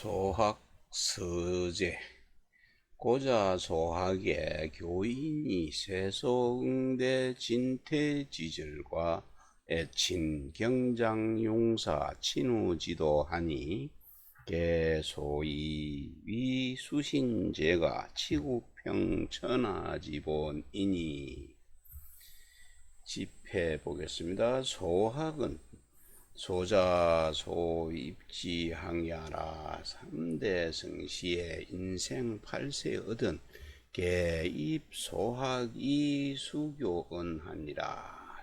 소학 서재 고자 소학의 교인이 세소응대 진태지절과 애친 경장용사 친우지도하니 개소이 위수신제가 치국평천하지본이니 집해 보겠습니다. 소학은 소자 소입지 항야라 삼대 성시의 인생 팔세 얻은 개입 소학이 수교언하니라.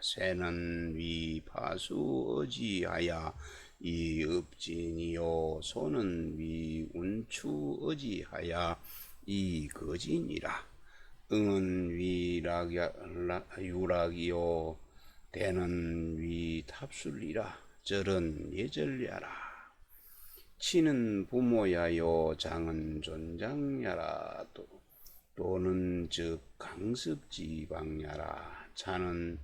새는 위 파수 어지하야 이 읍진이요 소는 위 운추 어지하야 이 거진이라. 응은 위 유락이요 대는 위 탑술이라 절은 예절야라. 치는 부모야요 장은 존장야라. 또 또는 즉 강습지방야라. 차는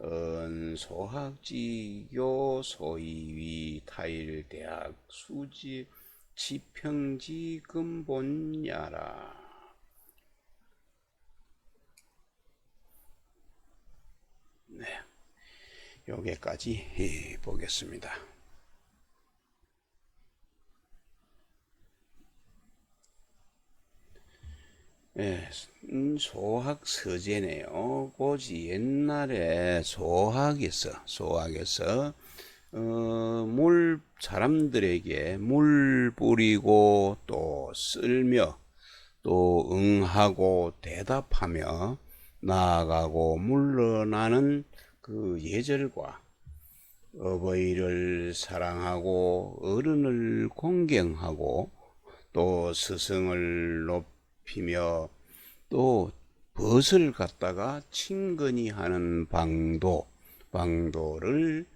은 소학지교 소이위 타일 대학 수지 지평지 근본야라. 네. 여기까지 보겠습니다. 예, 음, 소학 서재네요. 고지 옛날에 소학에서 소학에서 어, 물 사람들에게 물 뿌리고 또 쓸며 또 응하고 대답하며 나아가고 물러나는 그 예절과 어버이를 사랑하고 어른을 공경하고 또 스승을 높이며 또 벗을 갖다가 친근히 하는 방도 방도를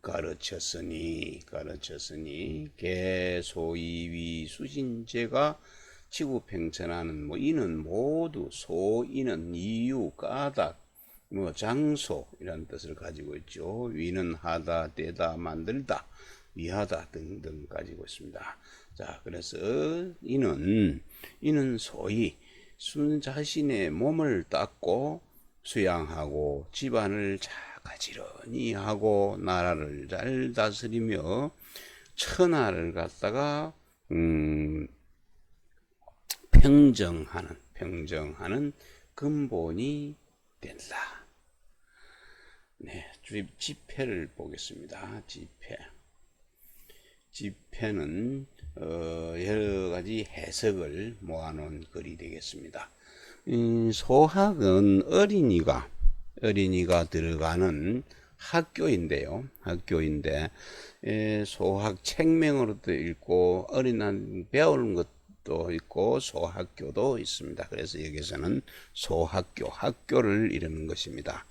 가르쳤으니 가르쳤으니 개소이위 수신제가 지구 팽천하는 뭐 이는 모두 소이는 이유 까닭 뭐 장소 이런 뜻을 가지고 있죠. 위는 하다, 떼다, 만들다, 위하다 등등 가지고 있습니다. 자, 그래서 이는 이는 소위 순 자신의 몸을 닦고 수양하고 집안을 가지런히 하고 나라를 잘 다스리며 천하를 갖다가 음, 평정하는 평정하는 근본이 된다. 네, 집회를 보겠습니다. 집회. 집회는 어, 여러 가지 해석을 모아놓은 글이 되겠습니다. 음, 소학은 어린이가 어린이가 들어가는 학교인데요. 학교인데 에, 소학 책명으로도 읽고 어린한 배우는 것 도 있고 소학교도 있습니다. 그래서 여기서는 소학교, 학교를 이루는 것입니다.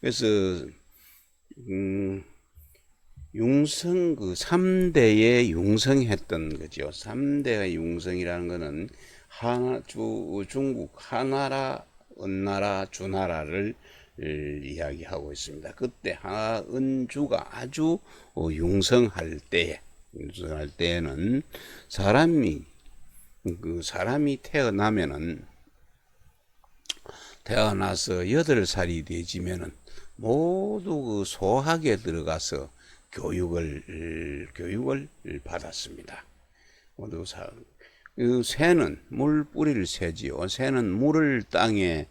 그래서 음, 융성 그 3대에 융성했던 거죠. 3대의 융성이라는 것은 하나 주 중국 하나라 은나라 주나라를 이야기하고 있습니다. 그때 하은주가 아주 융성할 때에 융성할 때에는 사람이 그 사람이 태어나면은 태어나서 여덟 살이 되지면은 모두 그 소학에 들어가서 교육을 교육을 받았습니다. 모두 사, 그 새는 물 뿌리를 새지요. 새는 물을 땅에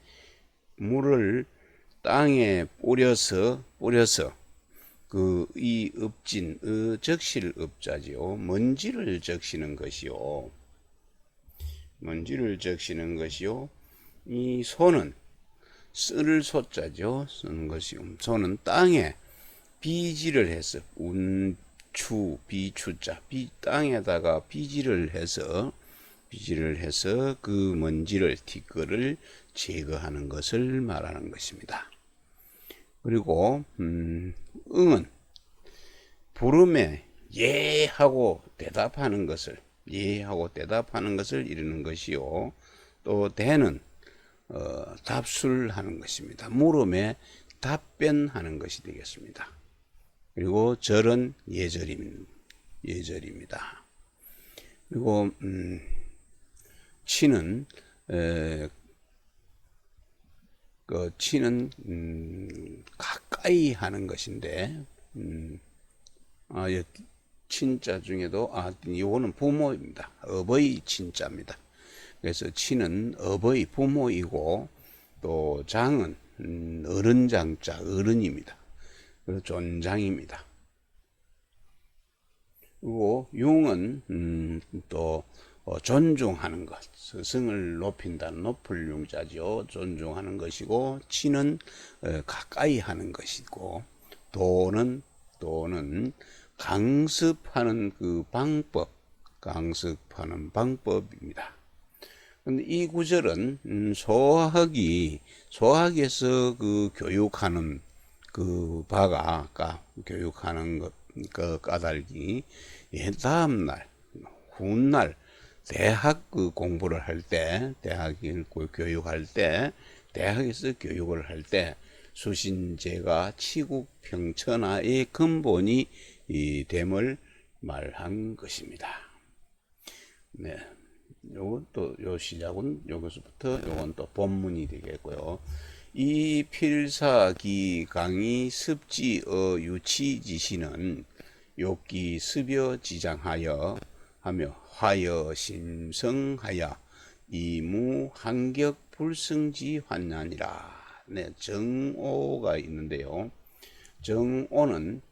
물을 땅에 뿌려서 뿌려서 그 이 읍진 어, 적실 읍자지요. 먼지를 적시는 것이요. 먼지를 적시는 것이요. 이 소는 쓸 소자죠. 쓰는 것이 소는 땅에 비지를 해서 운추 비추자 비 땅에다가 비지를 해서 비지를 해서 그 먼지를 티끌을 제거하는 것을 말하는 것입니다. 그리고 음, 응은 부름에 예 하고 대답하는 것을 예 하고 대답하는 것을 이루는 것이요. 또 대는 어, 답술하는 것입니다. 물음에 답변하는 것이 되겠습니다. 그리고 절은 예절입니다. 예절입니다. 그리고 음, 치는 에, 그 치는 음, 가까이 하는 것인데 음, 아, 예, 친자 중에도 아 이거는 부모입니다. 어버이 친자입니다. 그래서 치는 어버이 부모이고 또 장은 음, 어른 장자 어른입니다. 그리고 존장입니다. 그리고 용은 음, 또 어, 존중하는 것, 스승을 높인다는 높을 용자죠. 존중하는 것이고 치는 어, 가까이 하는 것이고 도는 도는 강습하는 그 방법, 강습하는 방법입니다. 근데 이 구절은 음, 소학이 소학에서 그 교육하는 그 바가 아까 교육하는 것, 그 까닭이 예, 다음 날, 훗날 대학 그 공부를 할 때, 대학 교육할 때, 대학에서 교육을 할 때 수신제가 치국 평천하의 근본이 이 됨을 말한 것입니다. 네. 요건 또, 요 시작은 여기서부터 요건 또 본문이 되겠고요. 이 필사기 강의 습지어 유치지시는 욕기 습여 지장하여 하며 화여 심성하여 이무 한격 불승지 환난이라. 네, 정오가 있는데요. 정오는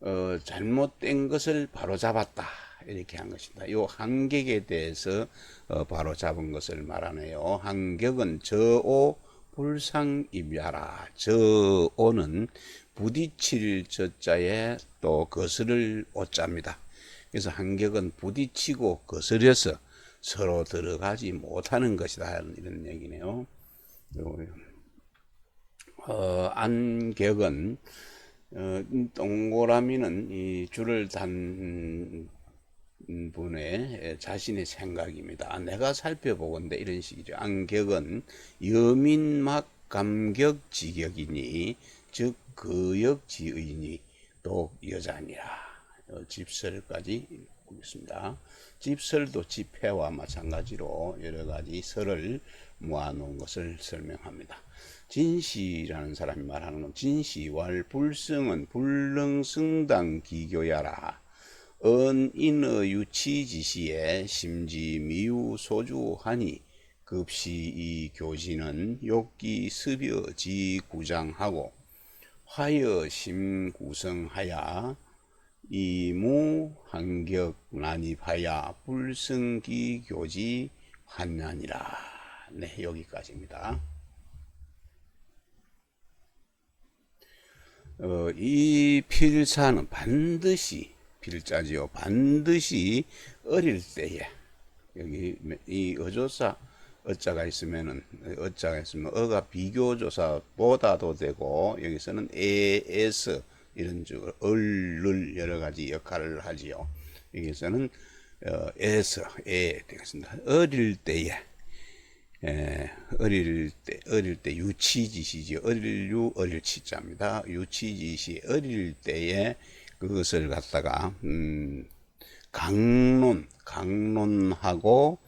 어, 잘못된 것을 바로 잡았다. 이렇게 한 것입니다. 이 한격에 대해서 어, 바로 잡은 것을 말하네요. 한격은 저오 불상입야라. 저오는 부딪힐 저자에 또 거스를 오자입니다. 그래서 한격은 부딪히고 거스려서 서로 들어가지 못하는 것이다. 이런 얘기네요. 어, 안격은 어, 동그라미는 이 줄을 단 분의 자신의 생각입니다. 내가 살펴보건대 이런 식이죠. 안격은 여민막 감격 지격이니 즉 거역지의니 또 여자니라. 어, 집설까지 있습니다. 집설도 집회와 마찬가지로 여러 가지 설을 모아놓은 것을 설명합니다. 진시라는 사람이 말하는 건 진시왈 불성은 불능승당 기교야라. 언인의 유치지시에 심지 미유 소주하니 급시 이 교지는 욕기 습여지 구장하고 화여 심구성하야 이무 한격 난입하야 불승기 교지 환난이라. 네, 여기까지입니다. 어, 이 필사는 반드시 필자지요. 반드시 어릴 때에 여기 이 어조사 어자가 있으면은 어자가 있으면 어가 비교조사보다도 되고 여기서는 에에서 이런 쪽 얼를 여러 가지 역할을 하지요. 여기서는 어, 에서 에 되겠습니다. 어릴 때에 에, 어릴 때 어릴 때 유치지시죠. 어릴 유 어릴 치자입니다. 유치지시 어릴 때에 그것을 갖다가 음, 강론 강론하고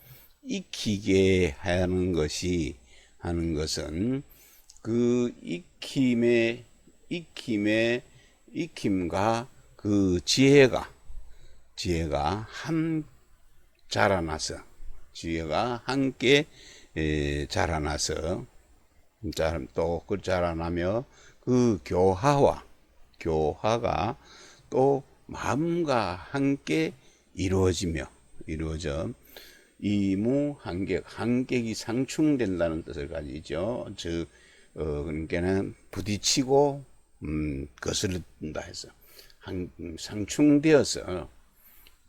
익히게 하는 것이 하는 것은 그 익힘의 익힘의 익힘과 그 지혜가 지혜가 한 자라나서 지혜가 함께 에, 자라나서 또 그 자라나며 그 교화와 교화가 또 마음과 함께 이루어지며 이루어져 이무 한객 한객이 상충된다는 뜻을 가지죠. 즉 어, 그러니까는 부딪히고 음, 거스른다 해서 한, 상충되어서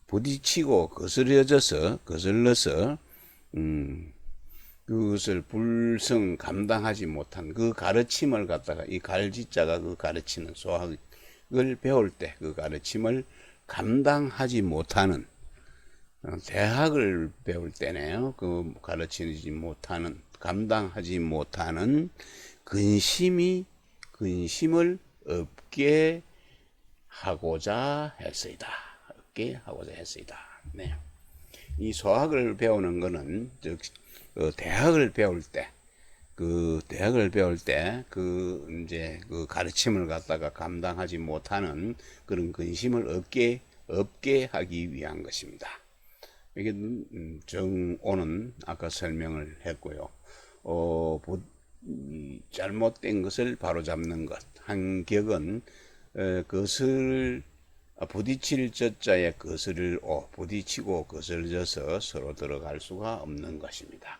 부딪히고 거스려져서 거슬러서 음, 그것을 불성 감당하지 못한 그 가르침을 갖다가 이 갈지자가 그 가르치는 소학 을 배울 때 그 가르침을 감당하지 못하는 어, 대학을 배울 때네요. 그 가르치지 못하는 감당하지 못하는 근심이 근심을 없게 하고자 했습니다. 없게 하고자 했습니다. 네. 이 소학을 배우는 거는 즉 어, 대학을 배울 때 그 대학을 배울 때 그 이제 그 가르침을 갖다가 감당하지 못하는 그런 근심을 없게 없게 하기 위한 것입니다. 이게 음, 정오는 아까 설명을 했고요. 어, 보, 이 잘못된 것을 바로잡는 것. 한격은 어, 그것을 아, 부딪힐 저자에 거슬을 오, 부딪히고 거슬져서 서로 들어갈 수가 없는 것입니다.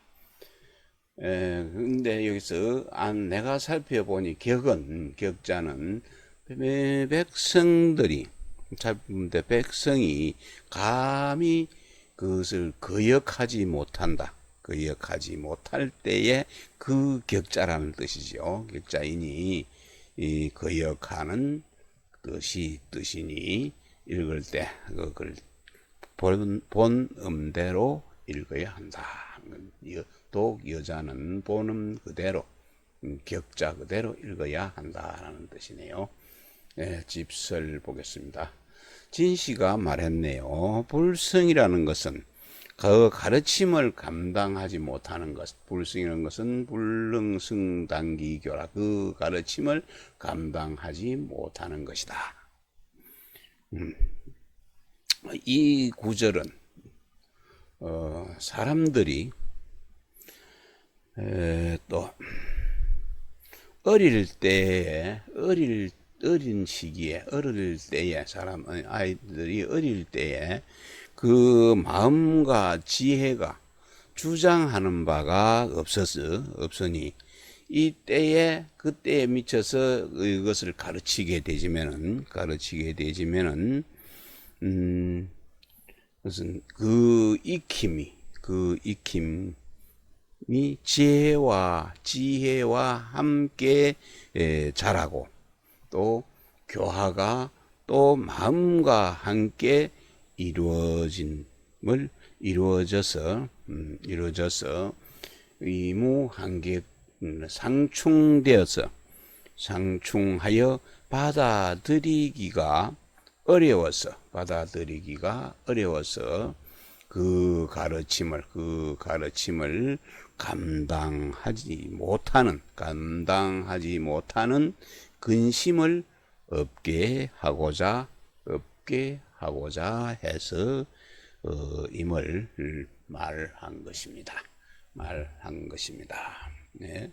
에, 근데 여기서 안 내가 살펴보니 격은 격자는 백성들이 살펴보는데 백성이 감히 그것을 거역하지 못한다. 거역하지 못할 때에 그 격자라는 뜻이죠. 격자이니 이 거역하는 뜻이 뜻이니 읽을 때 그걸 본, 본 음대로 읽어야 한다. 여- 독 여자는 본음 그대로 음, 격자 그대로 읽어야 한다라는 뜻이네요. 예, 집설 보겠습니다. 진 씨가 말했네요. 불성이라는 것은 그 가르침을 감당하지 못하는 것. 불성이라는 것은 불능승단기교라. 그 가르침을 감당하지 못하는 것이다. 음. 이 구절은 어, 사람들이 에, 또 어릴 때에 어릴 어린 시기에 어릴 때에 사람 아이들이 어릴 때에 그 마음과 지혜가 주장하는 바가 없었어 없으니 이 때에 그 때에 미쳐서 이것을 가르치게 되지면은 가르치게 되지면은 음 무슨 그 익힘이 그 익힘 이 지혜와 지혜와 함께 에, 자라고 또 교화가 또 마음과 함께 이루어진을 이루어져서 음, 이루어져서 의무한계 음, 상충되어서 상충하여 받아들이기가 어려워서 받아들이기가 어려워서 그 가르침을 그 가르침을 감당하지 못하는 감당하지 못하는 근심을 없게 하고자 없게 하고자 해서 어, 임을 말한 것입니다. 말한 것입니다. 네.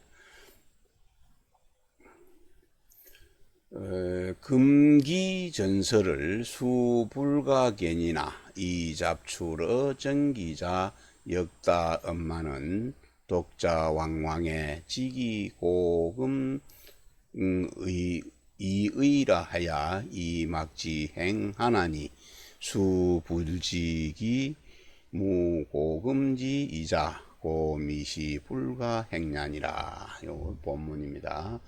어, 금기전설을 수불가견이나 이잡추러 정기자 역다 엄마는 독자 왕왕의 지기고금 음, 의, 이의라 하야 이막지행 하나니 수불지기 무고금지 이자 고미시 불가행냐니라 요 본문입니다.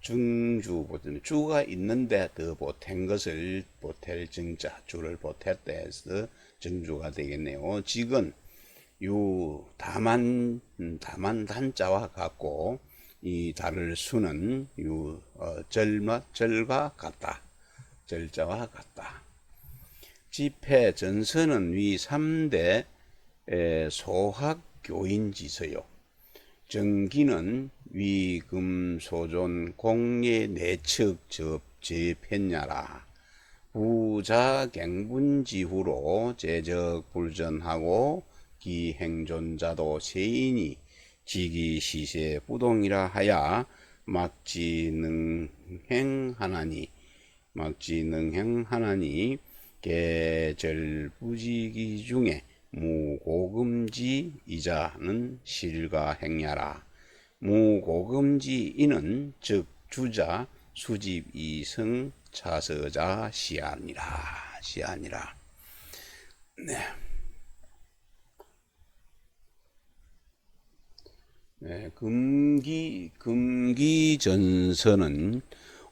중주 보통 주가 있는데 더 보탠 것을 보탤 증자 주를 보탰다 해서 정주가 되겠네요. 직은 요 다만 음, 다만 단자와 같고 이 달을 수는 요 어, 절마 절과 같다. 절자와 같다. 집회 전선은 위 3대 소학 교인지서요. 정기는 위금 소존 공예 내측 접제 편야라 부자 갱분지후로 제적 불전하고 기행존자도 세인이 지기 시세 부동이라 하야 막지능행하나니 막지능행하나니 계절부지기 중에 무고금지 이자는 실가행야라 무고금지 이는 즉 주자 수집 이성 차서자 시아니라 시아니라 네. 네, 금기 금기 전서는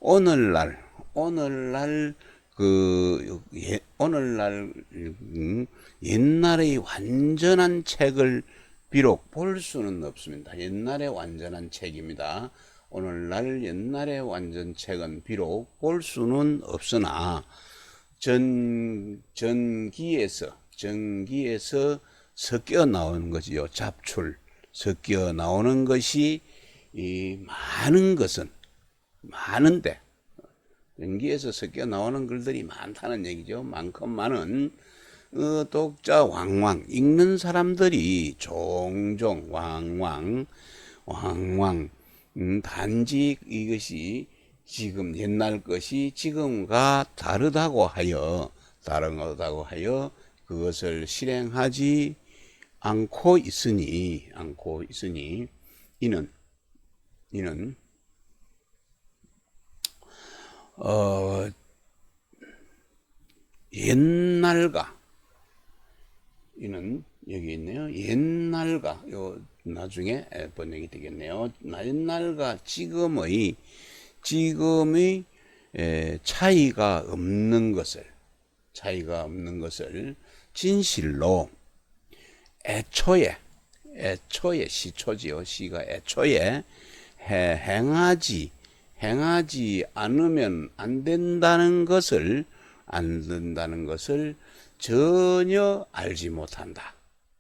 오늘날 오늘날 그 예, 오늘날 음, 옛날의 완전한 책을 비록 볼 수는 없습니다. 옛날의 완전한 책입니다. 오늘날 옛날의 완전 책은 비록 볼 수는 없으나 전 전기에서 전기에서 섞여 나오는 거지요. 잡출 섞여 나오는 것이 이 많은 것은 많은데 연기에서 섞여 나오는 글들이 많다는 얘기죠. 많건 많은 어, 독자 왕왕 읽는 사람들이 종종 왕왕 왕왕 음, 단지 이것이 지금 옛날 것이 지금과 다르다고 하여 다르다고 하여 그것을 실행하지 않고 있으니 않고 있으니 이는 이는 어 옛날과 이는 여기 있네요. 옛날과 요 나중에 번역이 되겠네요. 옛날과 지금의 지금의 에, 차이가 없는 것을 차이가 없는 것을 진실로 애초에 애초에 시초지요. 시가 애초에 해, 행하지 행하지 않으면 안 된다는 것을 안 된다는 것을 전혀 알지 못한다.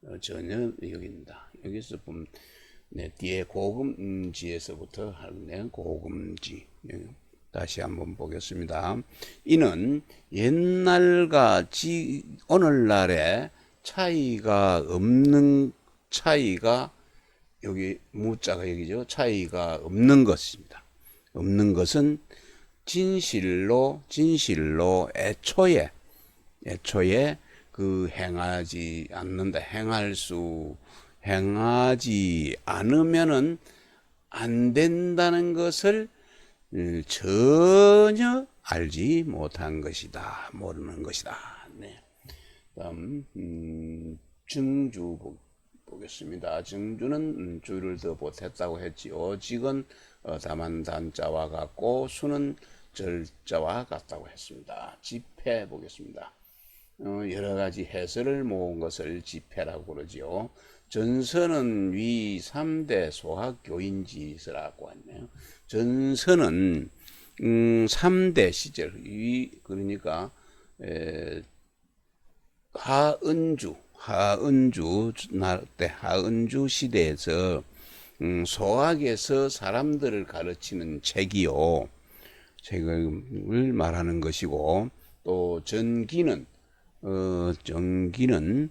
어, 전혀 여기입니다. 여기서 보면 네, 뒤에 고금지에서부터 하네 고금지. 네, 다시 한번 보겠습니다. 이는 옛날과 지, 오늘날의 차이가 없는 차이가 여기 무자가 여기죠. 차이가 없는 것입니다. 없는 것은 진실로 진실로 애초에 애초에 그 행하지 않는다 행할 수 행하지 않으면은 안 된다는 것을 음, 전혀 알지 못한 것이다 모르는 것이다. 네. 다음 음, 증주 보, 보겠습니다. 증주는 음, 주를 더 보탰다고 했지요. 직은 어, 다만 단자와 같고 수는 절자와 같다고 했습니다. 집회 보겠습니다. 어, 여러 가지 해설을 모은 것을 집회라고 그러지요. 전서는 위 3대 소학교인지서라고 했네요. 전서는 음, 3대 시절 위 그러니까 에, 하은주 하은주 때 하은주 시대에서 음, 소학에서 사람들을 가르치는 책이요. 책을 말하는 것이고 또 전기는 어, 전기는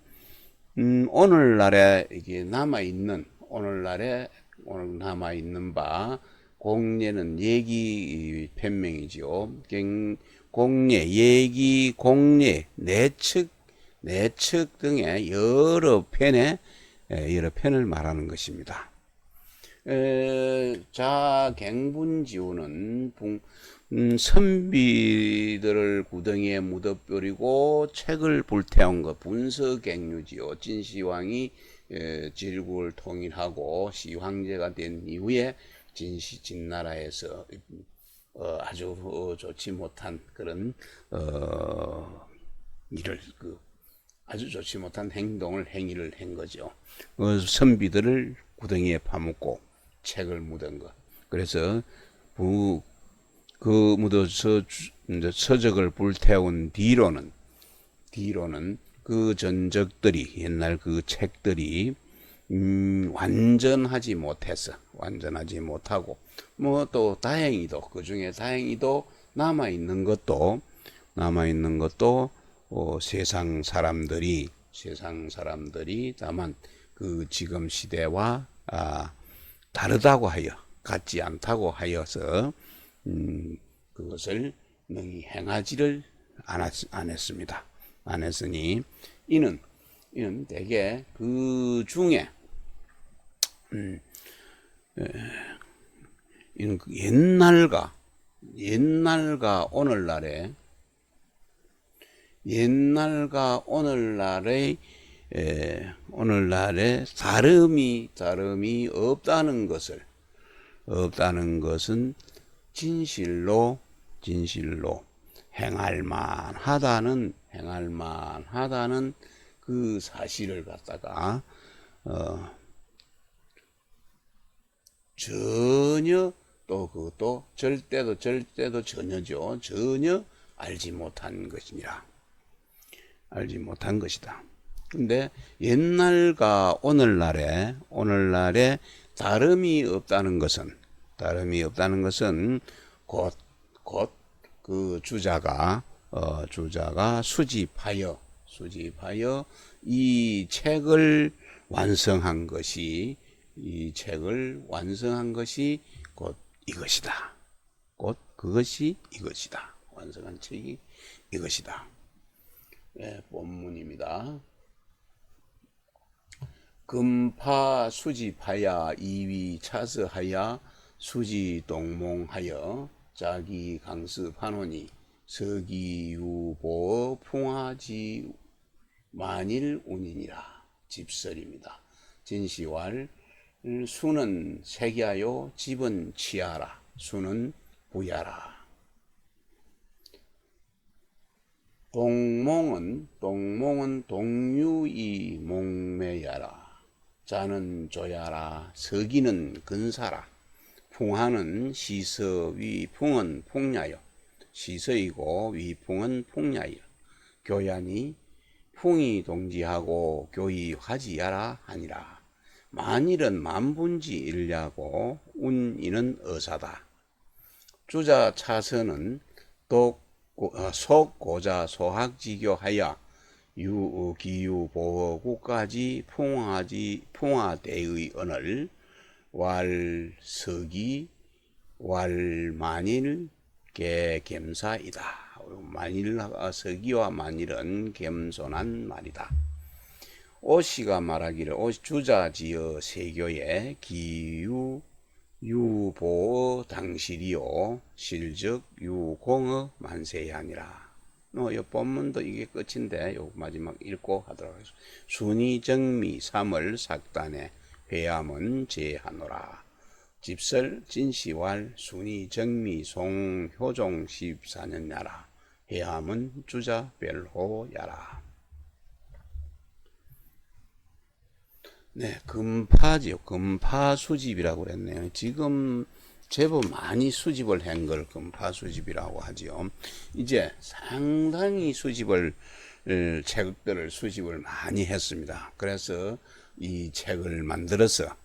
음, 오늘날에 이게 남아 있는 오늘날에 오늘 남아 있는 바 공예는 얘기 변명이지요. 공예, 얘기, 공예, 내측, 내측 등의 여러 편의 여러 편을 말하는 것입니다. 에, 자, 갱분지우는 음, 선비들을 구덩이에 묻어버리고 책을 불태운 것 분서갱유지요. 진시황이 에, 질국을 통일하고 시황제가 된 이후에 진시 진나라에서 어, 아주 어, 좋지 못한 그런 어, 일을 그 아주 좋지 못한 행동을 행위를 한 거죠. 어, 선비들을 구덩이에 파묻고 책을 묻은 것. 그래서 부, 그 묻어서 서적을 불태운 뒤로는 뒤로는 그 전적들이 옛날 그 책들이 음, 완전하지 못해서 완전하지 못하고 뭐 또 다행히도 그 중에 다행히도 남아 있는 것도 남아 있는 것도 어, 세상 사람들이 세상 사람들이 다만 그 지금 시대와 아, 다르다고 하여 같지 않다고 하여서 음, 그것을 능히 행하지를 않았, 습니다 안 했으니 이는 이는 대개 그 중에 음, 에, 그 옛날과 옛날과 오늘날의 옛날과 오늘날의 에, 오늘날의 다름이 다름이 없다는 것을 없다는 것은 진실로 진실로 행할 만 하다는 행할 만 하다는 그 사실을 갖다가 어 전혀 또 그것도 절대도 절대도 전혀죠. 전혀 알지 못한 것이니라 알지 못한 것이다 근데 옛날과 오늘날에 오늘날에 다름이 없다는 것은 다름이 없다는 것은 곧 곧 그 주자가 어 주자가 수집하여 수집하여 이 책을 완성한 것이 이 책을 완성한 것이 곧 이것이다. 곧 그것이 이것이다. 완성한 책이 이것이다. 예, 본문입니다. 금파 수집하야 이위 차서하야 수지 동몽하여 자기 강습하노니 서기유보 풍화지 만일 운이니라 집설입니다. 진시왈 수는 세기하여 집은 취하라 수는 부야라 동몽은 동몽은 동유이 몽매야라. 자는 조야라 서기는 근사라. 풍하는 시서 위풍은 풍야여. 시서이고 위풍은 풍야여 교ян이 풍이 동지하고 교이 화지야라 하니라. 만일은 만분지 일냐고 운이는 어사다. 주자 차선은 독 어, 속고자 소학지교하여 유기유 보호국까지 풍화지 풍화대의 언을 왈서기 왈만일 개겸사이다. 만일 서기와 만일은 겸손한 말이다. 오씨가 말하기를 오 주자지어 세교의 기유 유보 당실이요 실적 유공의 만세이 아니라 어, 이 본문도 이게 끝인데 요 마지막 읽고 하도록 하겠습니다. 순이 정미 3월 삭단에 회함은 제하노라. 집설 진시왈 순이 정미 송효종 14년야라. 회함은 주자 별호야라. 네, 금파지요. 금파 수집이라고 그랬네요. 지금 제법 많이 수집을 한 걸 금파 수집이라고 하지요. 이제 상당히 수집을 을, 책들을 수집을 많이 했습니다. 그래서 이 책을 만들어서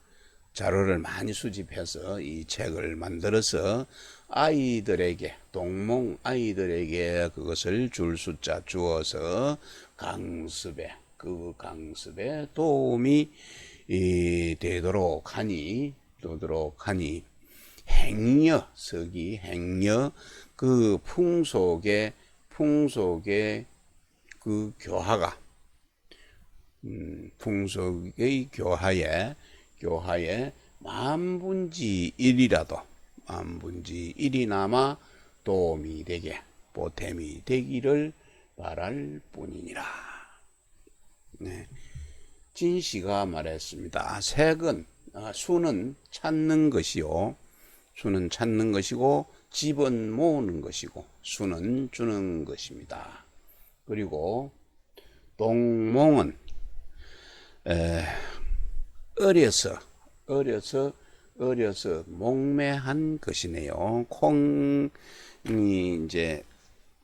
자료를 많이 수집해서 이 책을 만들어서 아이들에게 동몽 아이들에게 그것을 줄 숫자 주어서 강습에 그 강습에 도움이 이, 되도록 하니 되도록 하니 행여 서기 행여 그 풍속의 풍속의 그 교화가 음, 풍속의 교화에 교화에 만분지 일이라도 만분지 일이나마 도움이 되게 보탬이 되기를 바랄 뿐이니라. 네. 진시가 말했습니다. 색은 아, 수는 찾는 것이요. 수는 찾는 것이고 집은 모으는 것이고 수는 주는 것입니다. 그리고 동몽은 에, 어려서 어려서 어려서 목매한 것이네요. 콩이 이제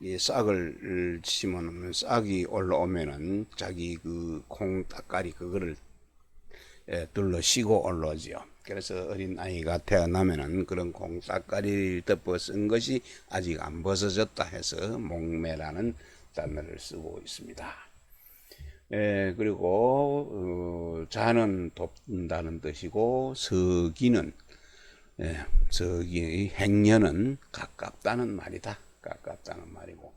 이 싹을 심어놓으면 싹이 올라오면은 자기 그콩 따까리 그거를 예, 둘러쉬고 올라오죠. 그래서 어린 아이가 태어나면은 그런 콩 따까리를 덮어 쓴 것이 아직 안 벗어졌다 해서 목매라는 단어를 쓰고 있습니다. 예, 그리고 어, 자는 돕는다는 뜻이고 서기는 예, 서기 행년은 가깝다는 말이다. 가깝다는 말이고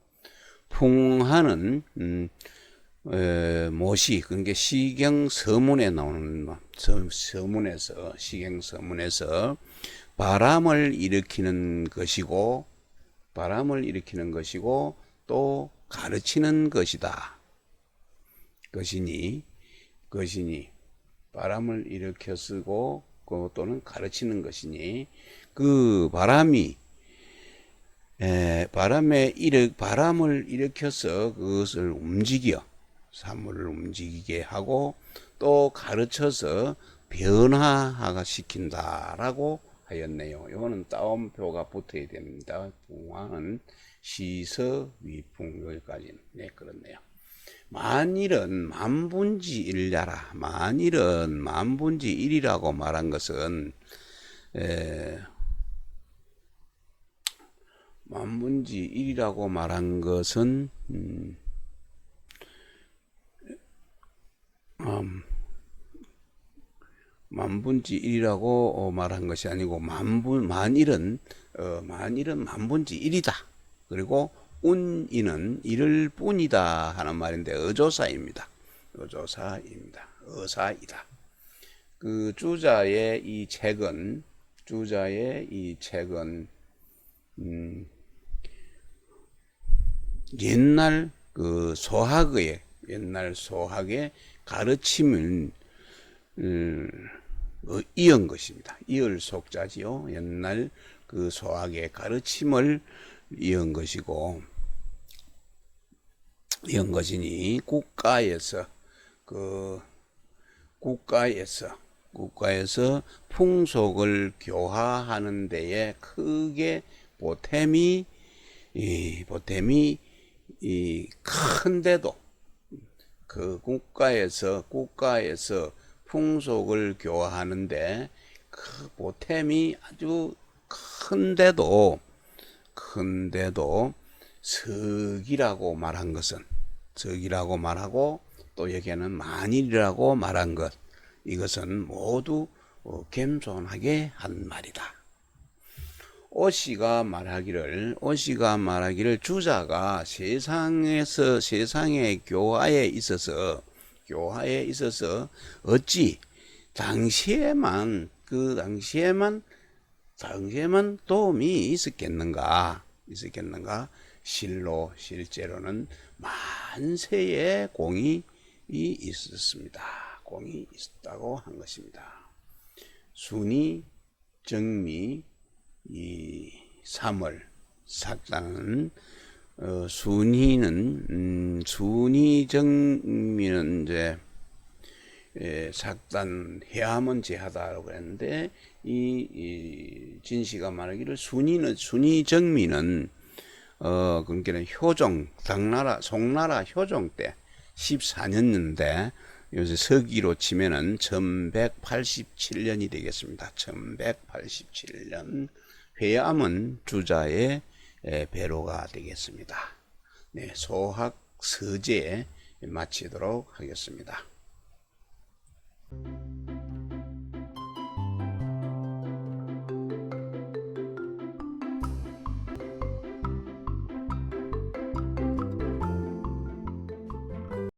풍하는 음, 에, 모시 그러니까 시경 서문에 나오는 서, 서문에서 시경 서문에서 바람을 일으키는 것이고 바람을 일으키는 것이고 또 가르치는 것이다. 것이니 것이니 바람을 일으켜 쓰고 또는 가르치는 것이니 그 바람이 에, 바람에 일으, 바람을 일으켜서 그것을 움직여 사물을 움직이게 하고 또 가르쳐서 변화가 시킨다라고 하였네요. 이거는 따옴표가 붙어야 됩니다. 풍화는 시서 위풍 여기까지는 네 그렇네요. 만일은 만분지 일야라. 만일은 만분지 일이라고 말한 것은 에, 만분지 일이라고 말한 것은 음, 음, 만분지 일이라고 어, 말한 것이 아니고 만분 만일은 어, 만일은 만분지 일이다. 그리고 운이는 일을 뿐이다 하는 말인데 어조사입니다. 어조사입니다. 어사이다. 그 주자의 이 책은 주자의 이 책은 음, 옛날 그 소학의 옛날 소학의 가르침을 음, 어, 이은 것입니다. 이을 속자지요. 옛날 그 소학의 가르침을 이은 것이고 이은 것이니 국가에서 그 국가에서 국가에서 풍속을 교화하는 데에 크게 보탬이 이 보탬이 이 큰데도 그 국가에서 국가에서 풍속을 교화하는데 그 보탬이 아주 큰데도 큰데도 석이라고 말한 것은 석이라고 말하고 또 여기에는 만일이라고 말한 것 이것은 모두 어, 겸손하게 한 말이다. 오씨가 말하기를 오씨가 말하기를 주자가 세상에서 세상의 교화에 있어서 교화에 있어서 어찌 당시에만 그 당시에만 당시에만 도움이 있었겠는가 있었겠는가 실로 실제로는 만세의 공이 있었습니다. 공이 있었다고 한 것입니다. 순이 정미 이 3월 삭다는 어, 순위는 음, 순위 정미는 이제 예, 삭단 해야만 제하다라고 했는데 이, 이 진시가 말하기를 순위는 순위 정미는 어 그러니까 효종 당나라 송나라 효종 때 14년인데 요새 서기로 치면은 1187년이 되겠습니다. 1187년 회암은 주자의 에, 배로가 되겠습니다. 네, 소학 서재 마치도록 하겠습니다.